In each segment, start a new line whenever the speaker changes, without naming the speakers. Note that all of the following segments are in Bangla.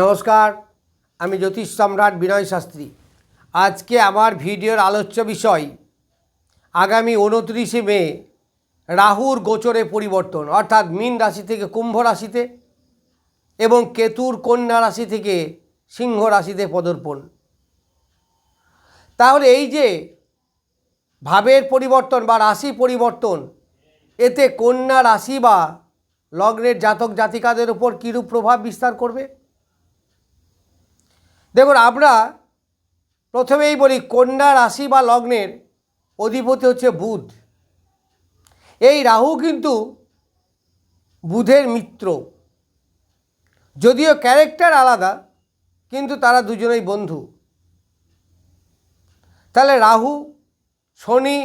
নমস্কার, আমি জ্যোতিষ সম্রাট বিনয় শাস্ত্রী। আজকে আমার ভিডিওর আলোচ্য বিষয়, আগামী উনত্রিশে মে, রাহুর গোচরে পরিবর্তন, অর্থাৎ মীন রাশি থেকে কুম্ভ রাশিতে এবং কেতুর কন্যা রাশি থেকে সিংহ রাশিতে পদর্পণ। তাহলে এই যে ভাবের পরিবর্তন বা রাশি পরিবর্তন, এতে কন্যা রাশি বা লগ্নের জাতক জাতিকাদের উপর কীরূপ প্রভাব বিস্তার করবে? দেখুন, আমরা প্রথমেই বলি কন্যা রাশি বা লগ্নের অধিপতি হচ্ছে বুধ। এই রাহু কিন্তু বুধের মিত্র। যদিও ক্যারেক্টার আলাদা, কিন্তু তারা দুজনেই বন্ধু। তাহলে রাহু, শনি,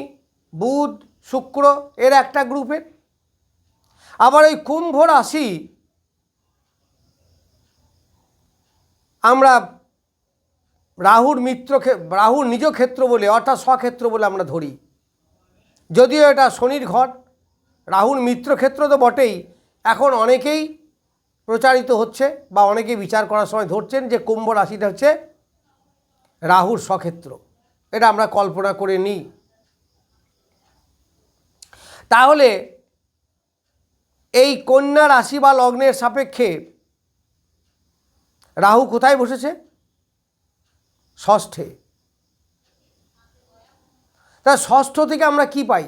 বুধ, শুক্র, এর একটা গ্রুপের। আবার ওই কুম্ভ রাশি, আমরা রাহুর মিত্র রাহুর নিজ ক্ষেত্র বলে, অর্থাৎ স্বক্ষেত্র বলে আমরা ধরি। যদিও এটা শনির ঘর রাহুর মিত্র ক্ষেত্র তো বটেই। এখন অনেকেই প্রচারিত হচ্ছে বা অনেকেই বিচার করার সময় ধরছেন যে কুম্ভ রাশিটা হচ্ছে রাহুর স্বক্ষেত্র। এটা আমরা কল্পনা করে নিই। তাহলে এই কন্যা রাশি বা লগ্নের সাপেক্ষে রাহু কোথায় বসেছে? ষষ্ঠে। তা ষষ্ঠ থেকে আমরা কি পাই?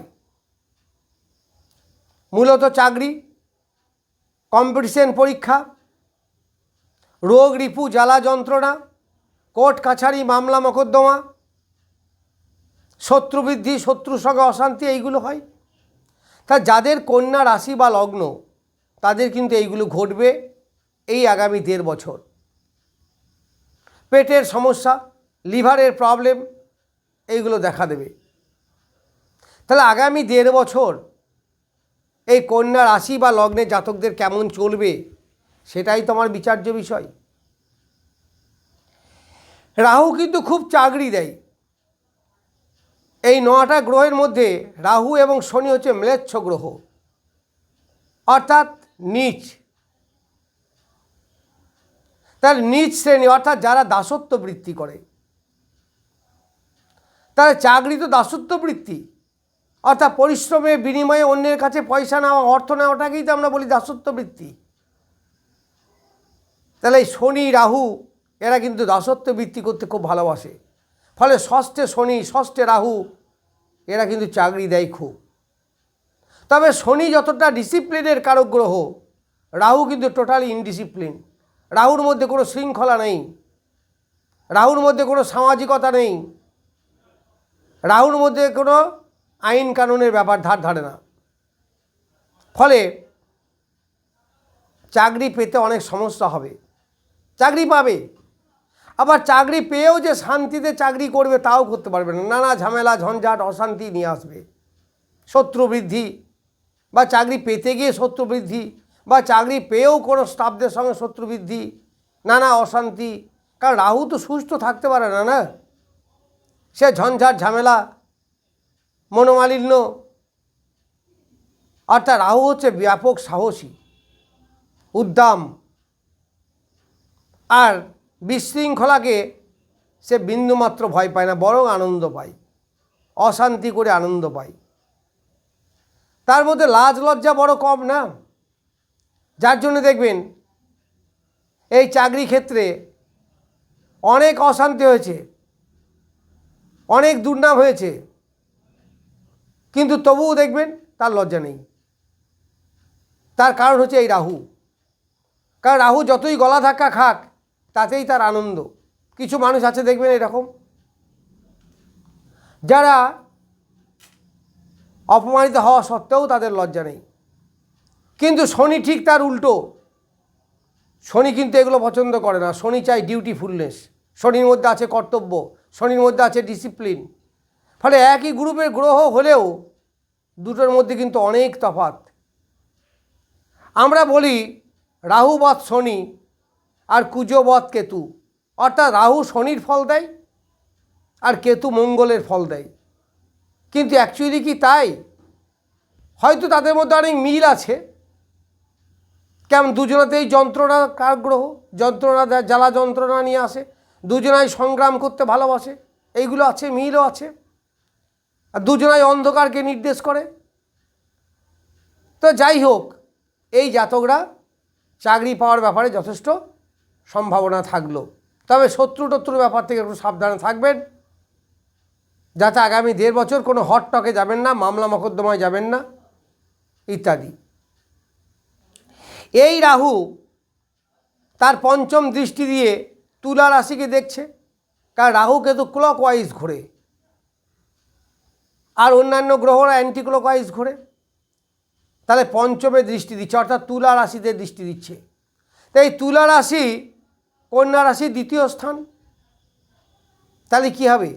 মূলত চাকরি, কম্পিটিশন পরীক্ষা, রোগ রিপু জ্বালা যন্ত্রণা, কোর্ট কাছারি মামলা মোকদ্দমা শত্রুবৃদ্ধি শত্রুর সঙ্গে অশান্তি, এইগুলো হয়। তা যাদের কন্যা রাশি বা লগ্ন, তাদের কিন্তু এইগুলো ঘটবে এই আগামী দেড় বছর। পেটের সমস্যা লিভারের প্রবলেম, এইগুলো দেখা দেবে। তাহলে আগামী দেড় বছর এই কন্যা রাশি বা লগ্নের জাতকদের কেমন চলবে, সেটাই তোমার বিচার্য বিষয়। রাহু কিন্তু খুব চাকরি দেয়। এই নটা গ্রহের মধ্যে রাহু এবং শনি হচ্ছে ম্লেচ্ছ গ্রহ, অর্থাৎ নিচ। তার নিচ শ্রেণি, অর্থাৎ যারা দাসত্ব বৃত্তি করে। তার চাকরি তো দাসত্ব বৃত্তি অর্থাৎ পরিশ্রমের বিনিময়ে অন্যের কাছে পয়সা নেওয়া, অর্থ নেওয়াটাকেই তো আমরা বলি দাসত্ব বৃত্তি তাহলে এই শনি, রাহু, এরা কিন্তু দাসত্ব বৃত্তি করতে খুব ভালোবাসে। ফলে ষষ্ঠে শনি, ষষ্ঠে রাহু, এরা কিন্তু চাকরি দেয় খুব। তবে শনি যতটা ডিসিপ্লিনের কারক গ্রহ রাহু কিন্তু টোটালি ইনডিসিপ্লিন। রাহুর মধ্যে কোনো শৃঙ্খলা নেই। রাহুর মধ্যে কোনো সামাজিকতা নেই। রাহুর মধ্যে কোনো আইন কানুনের ব্যাপার ধার ধারে না। ফলে চাকরি পেতে অনেক সমস্যা হবে। চাকরি পাবে। আবার চাকরি পেয়েও যে শান্তিতে চাকরি করবে তাও করতে পারবে না। নানা ঝামেলা, ঝঞ্ঝাট, অশান্তি নিয়ে আসবে। শত্রু বৃদ্ধি বা চাকরি পেতে গিয়ে শত্রু বৃদ্ধি বা চাকরি পেয়েও কোনো স্টাফদের সঙ্গে শত্রু বৃদ্ধি, নানা অশান্তি। কারণ রাহু তো সুস্থ থাকতে পারে না না? সে ঝঞ্ঝাট ঝামেলা, মনোমালিন্য, অর্থাৎ রাহু হচ্ছে ব্যাপক সাহসী, উদ্দাম। আর বিশৃঙ্খলাকে সে বিন্দুমাত্র ভয় পায় না, বরং আনন্দ পায়, অশান্তি করে আনন্দ পায়। তার মধ্যে লাজ লজ্জা বড় কম না? যার জন্য দেখবেন, এই চাকরি ক্ষেত্রে অনেক অশান্তি হয়েছে। অনেক দুর্নাম হয়েছে। কিন্তু তবুও দেখবেন তার লজ্জা নেই। তার কারণ হচ্ছে এই রাহু। কারণ রাহু যতই গলা ধাক্কা খাক, তাতেই তার আনন্দ। কিছু মানুষ আছে দেখবেন এরকম। যারা অপমানিত হওয়া সত্ত্বেও তাদের লজ্জা নেই। কিন্তু শনি ঠিক তার উল্টো। শনি কিন্তু এগুলো পছন্দ করে না। শনি চাই ডিউটিফুলনেস শনির মধ্যে আছে কর্তব্য। শনির মধ্যে আছে ডিসিপ্লিন ফলে একই গ্রুপের গ্রহ হলেও দুটোর মধ্যে কিন্তু অনেক তফাৎ। আমরা বলি রাহুবৎ শনি আর কুজবৎ কেতু। অর্থাৎ রাহু শনির ফল দেয় আর কেতু মঙ্গলের ফল দেয়। কিন্তু অ্যাকচুয়ালি কি তাই? হয়তো তাদের মধ্যে অনেক মিল আছে। কেমন দুজনাতেই যন্ত্রণা কার গ্রহ, যন্ত্রণা জ্বালা যন্ত্রণা নিয়ে আসে। দুজনাই সংগ্রাম করতে ভালোবাসে। এইগুলো আছে, মিলও আছে। আর দুজনাই অন্ধকারকে নির্দেশ করে। তো যাই হোক, এই জাতকরা চাকরি পাওয়ার ব্যাপারে যথেষ্ট সম্ভাবনা থাকল। তবে শত্রু টত্রুর ব্যাপার থেকে একটু সাবধানে থাকবেন, যাতে আগামী দেড় বছর কোনো হট টকে যাবেন না, মামলা মকদ্দমায় যাবেন না, ইত্যাদি। এই রাহু তার পঞ্চম দৃষ্টি দিয়ে তুলা রাশিকে দেখছে, কারণ রাহু কিন্তু ক্লক ওয়াইজ ঘোরে। আর অন্যান্য গ্রহরা অ্যান্টি ক্লক ওয়াইজ ঘোরে। তাহলে পঞ্চমে দৃষ্টি দিচ্ছে, অর্থাৎ তুলা রাশিতে দৃষ্টি দিচ্ছে। তাই তুলা রাশি, কন্যা রাশি দ্বিতীয় স্থান। তাহলে কী হবে?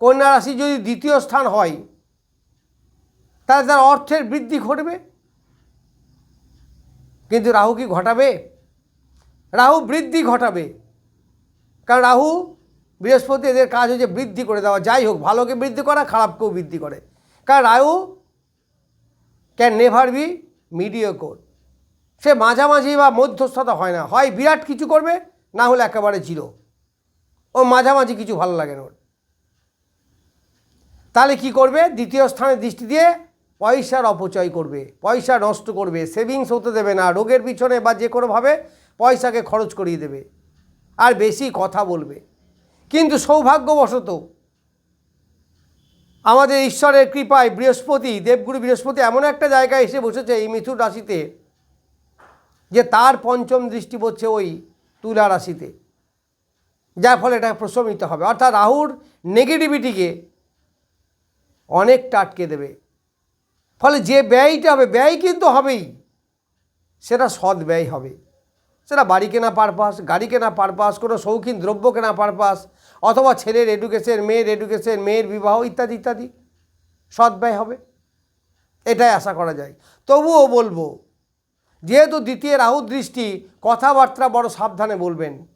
কন্যা রাশি যদি দ্বিতীয় স্থান হয়, তাহলে তার অর্থের বৃদ্ধি ঘটবে। কিন্তু রাহু কি ঘটাবে? রাহু বৃদ্ধি ঘটাবে। কারণ রাহু, বৃহস্পতি এদের কাজ হচ্ছে বৃদ্ধি করে দেওয়া, যাই হোক, ভালোকে বৃদ্ধি করা, খারাপকেও বৃদ্ধি করে। কারণ Rahu can never be mediocre সে মাঝামাঝি বা মধ্যস্থতা হয় না। হয় বিরাট কিছু করবে, না হলে একেবারে জিরো ও মাঝামাঝি কিছু ভালো লাগে না ওর। তাহলে কি করবে? দ্বিতীয় স্থানে দৃষ্টি দিয়ে পয়সার অপচয় করবে, পয়সা নষ্ট করবে সেভিংস হতে দেবে না, রোগের পিছনে বা যে কোনোভাবে পয়সাকে খরচ করিয়ে দেবে। আর বেশি কথা বলবে। কিন্তু সৌভাগ্যবশত আমাদের ঈশ্বরের কৃপায় বৃহস্পতি, দেবগুরু বৃহস্পতি এমন একটা জায়গায় এসে বসেছে এই মিথুন রাশিতে যে তার পঞ্চম দৃষ্টি পড়ছে ওই তুলা রাশিতে। যার ফলে এটা প্রশমিত হবে। অর্থাৎ রাহুর নেগেটিভিটিকে অনেকটা আটকে দেবে। ফলে যে ব্যয়টা হবে, ব্যয় কিন্তু হবেই। সেটা সৎ ব্যয় হবে। সেটা বাড়ি কেনা পারপাস গাড়ি কেনা পারপাস কোনো শৌখিন দ্রব্য কেনা পারপাস অথবা ছেলের এডুকেশন মেয়ের এডুকেশন মেয়ের বিবাহ ইত্যাদি ইত্যাদি। সৎ ব্যয় হবে। এটাই আশা করা যায়। তবুও বলব, যেহেতু দ্বিতীয় রাহু দৃষ্টি, কথাবার্তা বড় সাবধানে বলবেন।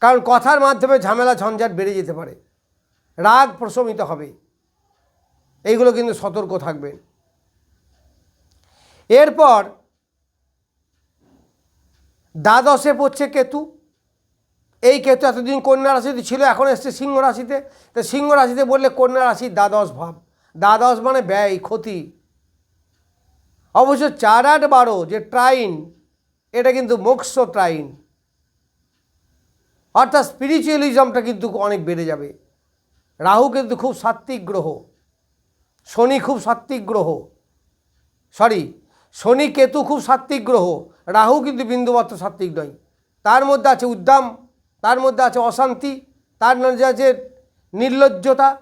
কারণ কথার মাধ্যমে ঝামেলা, ঝঞ্ঝাট বেড়ে যেতে পারে। রাগ প্রশমিত হবে। এইগুলো কিন্তু সতর্ক থাকবেন। এরপর দ্বাদশে পড়ছে কেতু। এই কেতু এতদিন কন্যা রাশিতে ছিল, এখন এসছে সিংহ রাশিতে। তো সিংহ রাশিতে বললে কন্যা রাশির দ্বাদশ ভাব। দ্বাদশ মানে ব্যয়, ক্ষতি। অবশ্য চার আট বারো যে ট্রাইন, এটা কিন্তু মোক্ষ ট্রাইন। অর্থাৎ স্পিরিচুয়ালিজমটা কিন্তু অনেক বেড়ে যাবে। রাহু কিন্তু খুব সাত্ত্বিক গ্রহ। শনি খুব সাত্ত্বিক গ্রহ। সরি শনি কেতু খুব সাত্ত্বিক গ্রহ। রাহু কিন্তু বিন্দুমাত্র সাত্ত্বিক নয়। তার মধ্যে আছে উদ্দাম, তার মধ্যে আছে অশান্তি, তার মধ্যে আছে নির্লজ্জতা।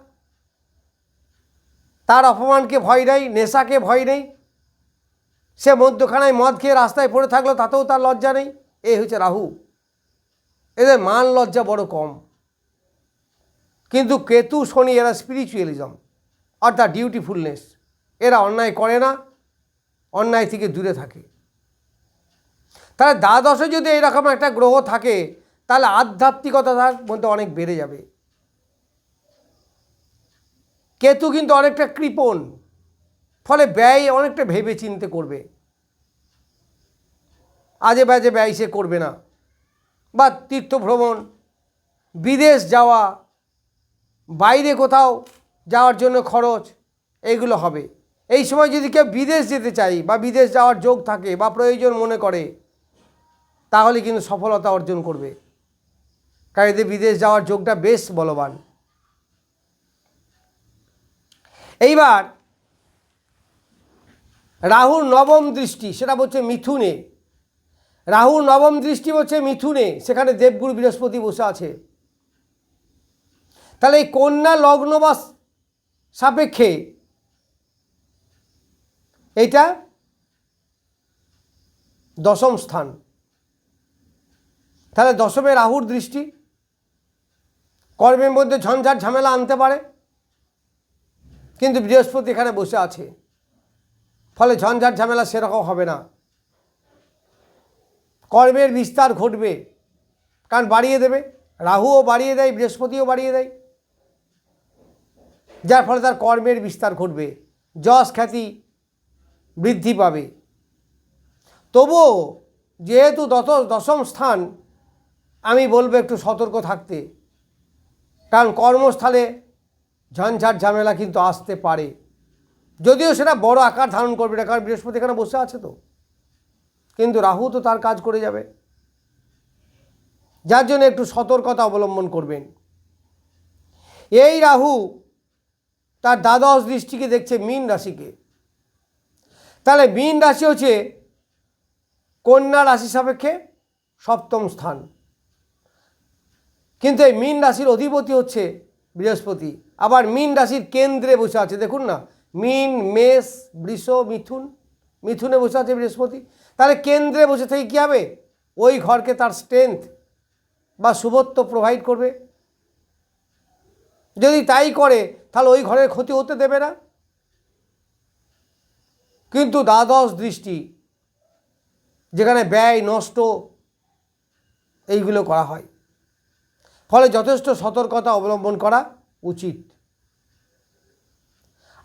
তার অপমানকে ভয় নেই, নেশাকে ভয় নেই। সে মধ্যখানায় মদ খেয়ে রাস্তায় পড়ে থাকল, তাতেও তার লজ্জা নেই। এই হচ্ছে রাহু। এদের মান লজ্জা বড় কম। কিন্তু কেতু, শনি এরা স্পিরিচুয়ালিজম অর্থাৎ ডিউটিফুলনেস এরা অন্যায় করে না, অন্যায় থেকে দূরে থাকে। তাহলে দ্বাদশে যদি এরকম একটা গ্রহ থাকে, তাহলে আধ্যাত্মিকতা তার মধ্যে অনেক বেড়ে যাবে। কেতু কিন্তু অনেকটা কৃপণ, ফলে ব্যয় অনেকটা ভেবে চিনতে করবে। আজে বাজে ব্যয় সে করবে না। বা তীর্থ ভ্রমণ বিদেশ যাওয়া, বাইরে কোথাও যাওয়ার জন্য খরচ এইগুলো হবে। এই সময় যদি কেউ বিদেশ যেতে চাই বা বিদেশ যাওয়ার যোগ থাকে বা প্রয়োজন মনে করে তাহলে কিন্তু সফলতা অর্জন করবে। কারণ এদের বিদেশ যাওয়ার যোগটা বেশ বলবান। এইবার রাহুর নবম দৃষ্টি, সেটা বলছে মিথুনে। রাহুর নবম দৃষ্টি হচ্ছে মিথুনে, সেখানে দেবগুরু বৃহস্পতি বসে আছে। তাহলে এই কন্যা লগ্ন বা সাপেক্ষে এইটা দশম স্থান। তাহলে দশমে রাহুর দৃষ্টি। কর্মের মধ্যে ঝঞ্ঝাট ঝামেলা আনতে পারে। কিন্তু বৃহস্পতি এখানে বসে আছে। ফলে ঝঞ্ঝাট ঝামেলা সেরকম হবে না। কর্মের বিস্তার ঘটবে। কারণ বাড়িয়ে দেবে। রাহুও বাড়িয়ে দেয়, বৃহস্পতিও বাড়িয়ে দেয়। যার ফলে তার কর্মের বিস্তার ঘটবে। যশ খ্যাতি বৃদ্ধি পাবে। তবুও যেহেতু দত দশম স্থান আমি বলব একটু সতর্ক থাকতে। কারণ কর্মস্থলে ঝঞ্ঝাট ঝামেলা কিন্তু আসতে পারে। যদিও সেটা বড় আকার ধারণ করবে না, কারণ বৃহস্পতি এখানে বসে আছে তো। কিন্তু রাহু তো তার কাজ করে যাবে। যার জন্য একটু সতর্কতা অবলম্বন করবেন। এই রাহু তার দ্বাদশ দৃষ্টিকে দেখছে মীন রাশিকে। তাহলে মীন রাশি হচ্ছে কন্যা রাশি সাপেক্ষে সপ্তম স্থান। কিন্তু এই মীন রাশির অধিপতি হচ্ছে বৃহস্পতি। আবার মীন রাশির কেন্দ্রে বসে আছে, দেখুন না, মীন, মেষ, বৃষ, মিথুন, মিথুনে বসে আছে বৃহস্পতি। তাহলে কেন্দ্রে বসে থেকে কী হবে? ওই ঘরকে তার স্ট্রেংথ বা শুভত্ব প্রোভাইড করবে। যদি তাই করে, তাহলে ওই ঘরের ক্ষতি হতে দেবে না। কিন্তু দ্বাদশ দৃষ্টি, যেখানে ব্যয়, নষ্ট, এইগুলো করা হয়। ফলে যথেষ্ট সতর্কতা অবলম্বন করা উচিত।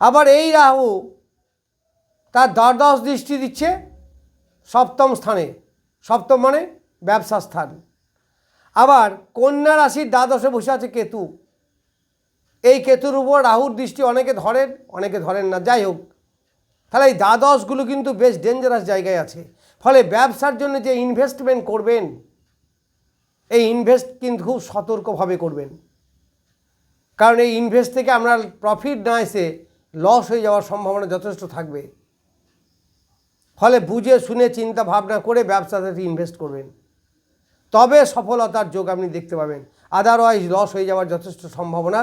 আবার এই রাহু তার দ্বাদশ দৃষ্টি দিচ্ছে সপ্তম স্থানে। সপ্তম মানে ব্যবসা স্থান। আবার কন্যা রাশির দ্বাদশে বসে আছে কেতু। এই কেতুর উপর রাহুর দৃষ্টি অনেকে ধরেন অনেকে ধরেন না। যাই হোক, তাহলে এই দ্বাদশগুলো কিন্তু বেশ ডেঞ্জারাস জায়গায় আছে। ফলে ব্যবসার জন্য যে ইনভেস্টমেন্ট করবেন এই ইনভেস্ট কিন্তু খুব সতর্কভাবে করবেন। কারণ এই ইনভেস্ট থেকে আপনার প্রফিট না এসে লস হয়ে যাওয়ার সম্ভাবনা যথেষ্ট থাকবে। ফলে বুঝে শুনে চিন্তা ভাবনা করে ব্যবসাতে ইনভেস্ট করবেন। তবে সফলতার যোগ আপনি দেখতে পাবেন। আদারওয়াইজ লস হয়ে যাওয়ার যথেষ্ট সম্ভাবনা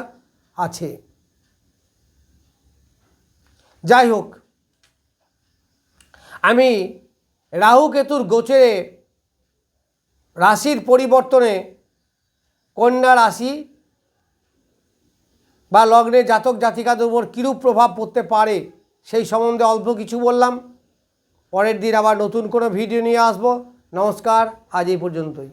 আছে। যাই হোক, আমি রাহু কেতুর গোচরে রাশির পরিবর্তনে কন্যা রাশি বা লগ্নে জাতক জাতিকাদের উপর কীরূপ প্রভাব পড়তে পারে সেই সম্বন্ধে অল্প কিছু বললাম। পরের দিন আবার নতুন কোনো ভিডিও নিয়ে আসব। নমস্কার, আজ এই পর্যন্তই।